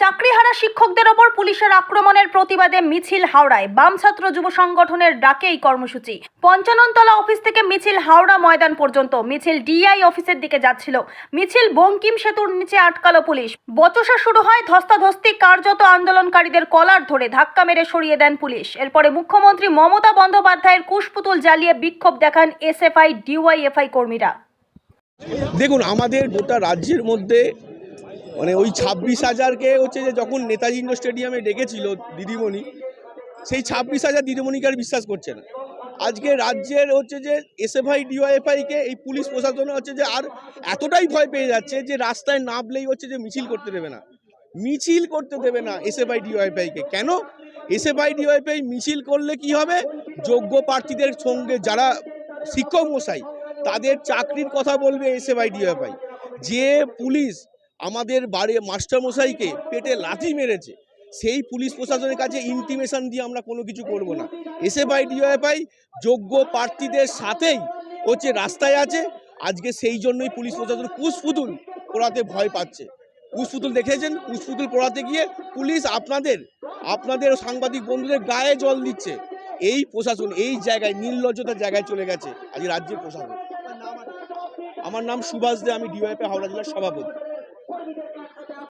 চাকরিহারা শিক্ষকদের ওপর পুলিশের আক্রমণের প্রতিবাদে মিছিল হাওড়ায়। বাম ছাত্র যুব সংগঠনের ডাকে এই কর্মসূচি। পঞ্চাননতলা অফিস থেকে মিছিল হাওড়া ময়দান পর্যন্ত। মিছিল ডিআই অফিসের দিকে যাচ্ছিল। মিছিল বঙ্কিম সেতুর নিচে আটকালো পুলিশ। বচসা শুরু হয় ধস্তাধস্তি, কার্যত আন্দোলনকারীদের কলার ধরে ধাক্কা মেরে সরিয়ে দেন পুলিশ। এরপরে মুখ্যমন্ত্রী মমতা বন্দ্যোপাধ্যায়ের কুশপুতুল জ্বালিয়ে বিক্ষোভ দেখান এসএফআই, ডিওয়াইএফআই কর্মীরা। দেখুন, আমাদের গোটা রাজ্যের মধ্যে মানে ওই ছাব্বিশ হাজারকে হচ্ছে যে যখন নেতাজি স্টেডিয়ামে ডেকেছিল দিদিমণি, সেই ছাব্বিশ হাজার দিদিমণিকে আর বিশ্বাস করছে না। আজকে রাজ্যের হচ্ছে যে এস এফ এসএফআই ডিওয়াইএফআইকে এই পুলিশ প্রশাসন হচ্ছে যে আর এতটাই ভয় পেয়ে যাচ্ছে যে রাস্তায় নামলেই হচ্ছে যে মিছিল করতে দেবে না। মিছিল করতে দেবে না এস এফ এসএফআই ডিওয়াইএফআইকে কেন? এস এফ এসএফআই, ডিওয়াইএফআই মিছিল করলে কি হবে? যোগ্য প্রার্থীদের সঙ্গে যারা শিক্ষক মশাই, তাদের চাকরির কথা বলবে এস এফ এসএফআই ডিওএফআই যে পুলিশ আমাদের বাড়ি মাস্টারমশাইকে পেটে লাথি মেরেছে। সেই পুলিশ প্রশাসনের কাছে ইন্টিমেশন দিয়ে আমরা কোনো কিছু করব না। এসে এসএফআই ডিওএফআই যোগ্য প্রার্থীদের সাথেই হচ্ছে রাস্তায় আছে, আজকে সেই জন্যই পুলিশ প্রশাসন কুশপুতুল পোড়াতে ভয় পাচ্ছে। কুশপুতুল দেখেছেন? কুশপুতুল পোড়াতে গিয়ে পুলিশ আপনাদের আপনাদের সাংবাদিক বন্ধুদের গায়ে জল দিচ্ছে। এই প্রশাসন এই জায়গায়, নির্লজ্জতার জায়গায় চলে গেছে আজ রাজ্যের প্রশাসন। আমার নাম সুভাষ দে, আমি ডিওয়াইপি হাওড়া জেলার সভাপতি। কর্মীদেরকে এক হাজার